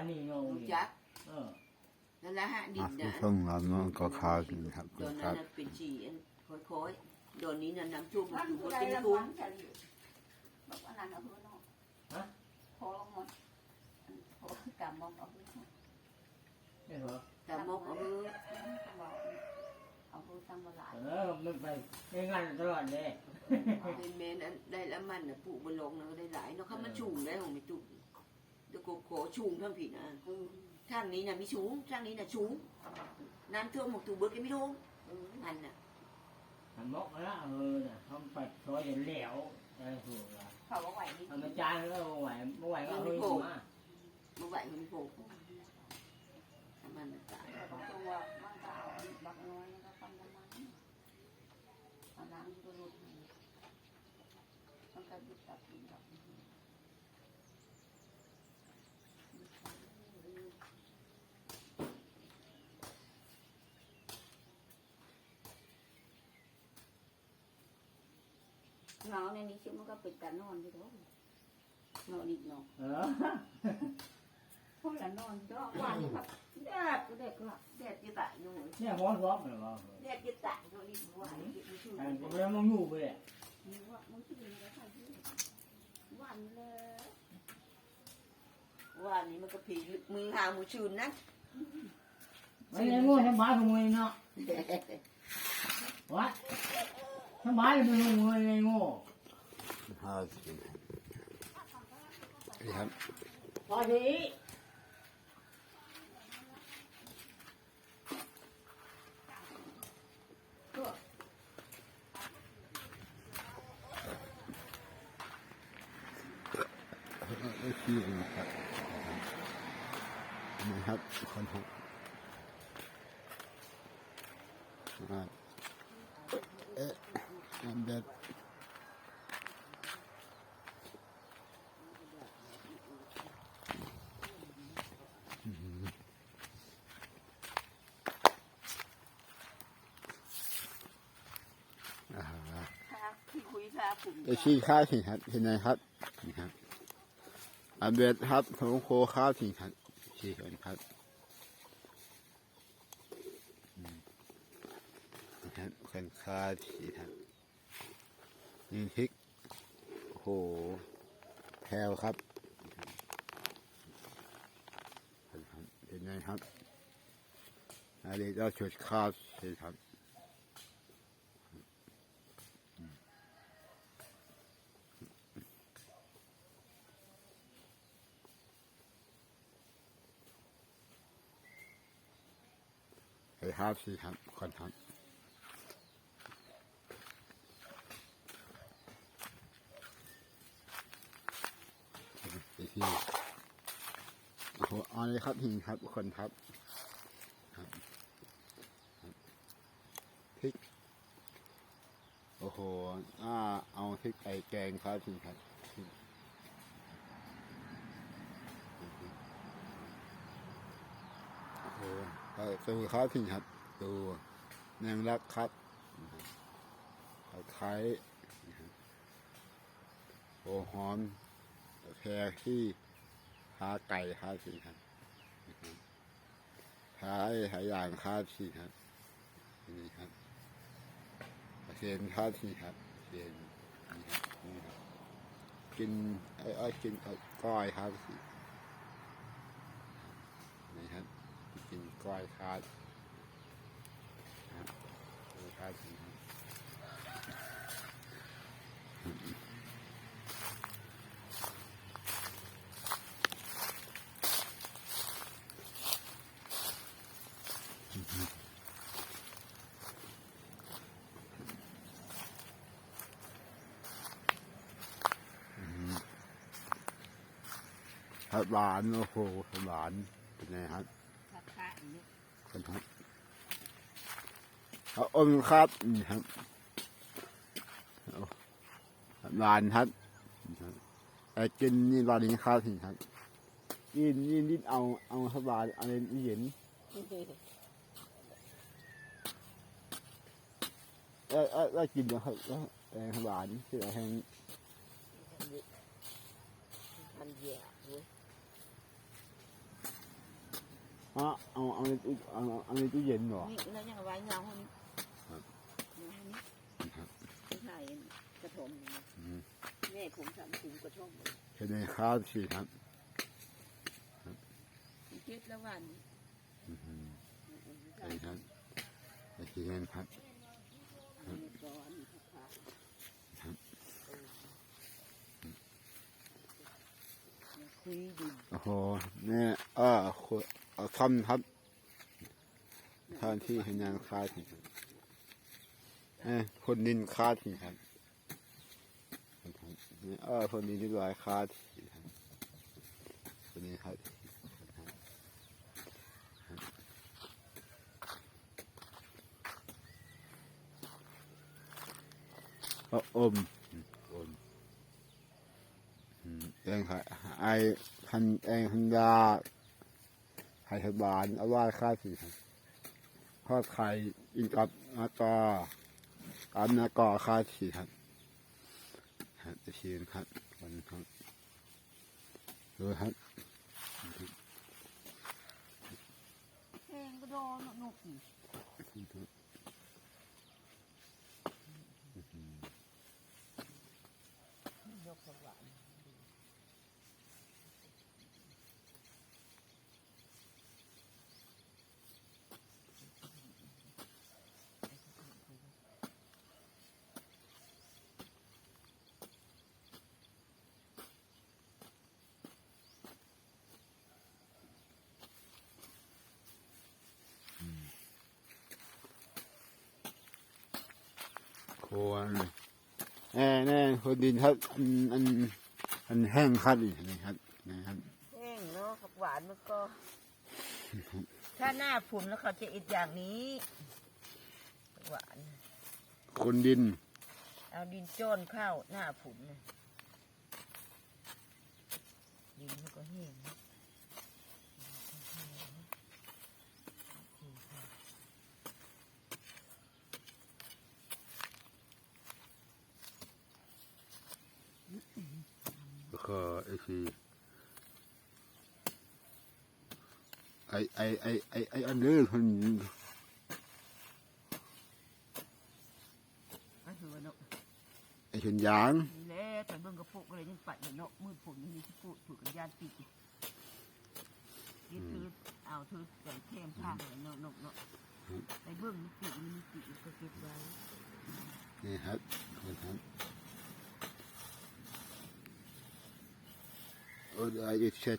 านนี่โยงรู้จักเออนั่นแหละฮะดิอะนผู้นะชมเราเนาะก็ข่าวสิครับตอนคนั้รันบน่ะเป็นฉี่อันค่อยๆโดนนี้น่ะน้ำท่วมมันอยู่บผู้นใดเป็นละทุ่มังนจะอยู่บอกว่านั่นเอาพื้นเนาะฮะพอลงหมดพอกำมองเอาพื้นเนาะเห็นเหรอแต่มกเอามือบอกเอาพื้นตั้งมาหลายเออมันไปงานตลอดเลยเป็นเมนอันได้แล้วมันน่ะปลูกบนลงนะก็ได้หลายเนาะเขามาชุงได้ของมีตุ กเดี๋ยวโกโกชุงทั้งผีนะอืมทางนี้น่ะมีชุงทางนี้น่ะชุงน้ำท่วมหมกตูเบิร์กยังไม่ท่วมอืมมันน่ะทำมกแล้วเออน่ะทำปัดซอยเหลวอะไรถูกละ เขาบอกไหว นี่ทำอาจารย์แล้วไหวไม่ไหวก็เฮ้ยมาเมื่อไหร่มันโผล่มันน่ะตายแต่บางตัวมันก็เอาบักน้อยแล้วก็ปั้นน้ำมันเอาน้ำก็รุดมันก็ยึดตับยึดตับเงาในนี้ชิมันก็เป็นการนอนอยู่ด้วยนอนอีกเนาะเออพวกเรานอนก็วันนี้แบบแดดก็แดดก็แดดจะตายอยู่เนี่ยร้อนร้อนเลยว่าแดดจะตายอยู่นี่วันนี้มันชื่อไอ้ผมยังมองอยู่ไปเลยนี่ว่ามันชื่ออะไรกันที่วันเลยว่านี่มันก็ผีมือหาหมูชูนนะไม่ได้โง่สบายขโมยเนาะวัดสบายเลยมึงไงโง่ ห้าสิบนี่ครับ พอดีนี่คือครับนี่ครับคนครับเอ๊ะน้ำเด็ดอ่า ค่ะที่คุยค่ะกลุ่ม ไอชี้ข้าวสิครับเห็นไหมครับนี่ครับอันเบ็ดครับโถงโคข้าวสิครับชี้กันครับอืมนะครับคนข้าสิครับนี่พริกโอ้โหแพรวครับเห็นไหมครับอันนี้เราชุดข้าวสิครับ ไอ้ห้าสี่ครับคนครับไอ้ที่โอ้โหเอาเลยครับหิงครับคนครับครับพริกโอ้โหอ่าเอาพริกไก่แกงครับหิงครับพริกโอ้โห ก็ สูครับพี่ครับดูแนงรักครับตะไคร้โอ้หอมแพรที่หาไก่ครับพี่ครับหาหาอย่างครับพี่ครับนี่ครับเชนครับพี่ครับเชนนี่ครับนี่ครับกินไอ้ไอ้กินก้อยครับพี่นี่ครับ กินกล้อยคาดครับกล้อยคาดสิครับครับหวานโอ้โหหวานเป็นไงครับ ครับเอาอมครับนี่ครับเอานครับไอ้กินนี่รอนี้ข้าวถึงครับยินยินยินเอาเอาสบายอะไรเย็นเออเออเออกินเดี๋ยวครับแล้วแองหวานคือแหงมันแย่เว้ย อ๋อเอาเอาในตู้เอาเอาในตู้เย็นเหรอ นี่แล้วยังไว้เงาคนนี้ครับเงาคนนี้ครับไม่ใช่กระทมนี่นะอืมแม่ผมทำถุงกระทมแค่ในข้าวสิครับเจ็ดแล้ววันอืมใช่ใช่ครับไปกินกันครับ ร้อนค่ะครับคุยดินโอ้โหเนี่ยเออคุณ เอาทำครับท่านที่เห็นงานคาสิครับเอ้ยคนดินคาสิครับเนี่ยเออคนดินที่ลอยคาสิครับคนนี้ครับเอาอมอมอืมเองครับไอพันเองพันยา ไข่บานอาว่าค่าสิครับทอดไข่อินกับนากอกับนากอค่าสิครับครับจะชิมครับวันครับดูครับแห้งก็โดนนกนี่ยกสวรร ค์โคนแน่แน่คนดินครับอันอันอันแห้งครับอีกนะครับนะครับแห้งเนาะกับหวานมันก็ ถ้าหน้าฝุ่นแล้วเขาจะอีกอย่างนี้หวาน คนดิน เอาดินโจนเข้าหน้าฝุ่นน่ะดินมันก็แห้งนะ แล้ว ก็ไอ้ที่ไอไอไอไอไออันเดอร์คนก็คือว่าเนาะไอชนยางนี่แหละแต่เบิ่งกระปุกอะไรยังปัดอยู่เนาะมืดฝนนี่ที่ปุถูกกับยานปีกนี่คือเอาเธอใส่เข้มผ้าเลยเนาะเนาะเนาะไปเบิ่งนี่ปีกมันมีปีกก็เก็บไว้นี่ครับนะครับ โอ้ยไอ้เช็ด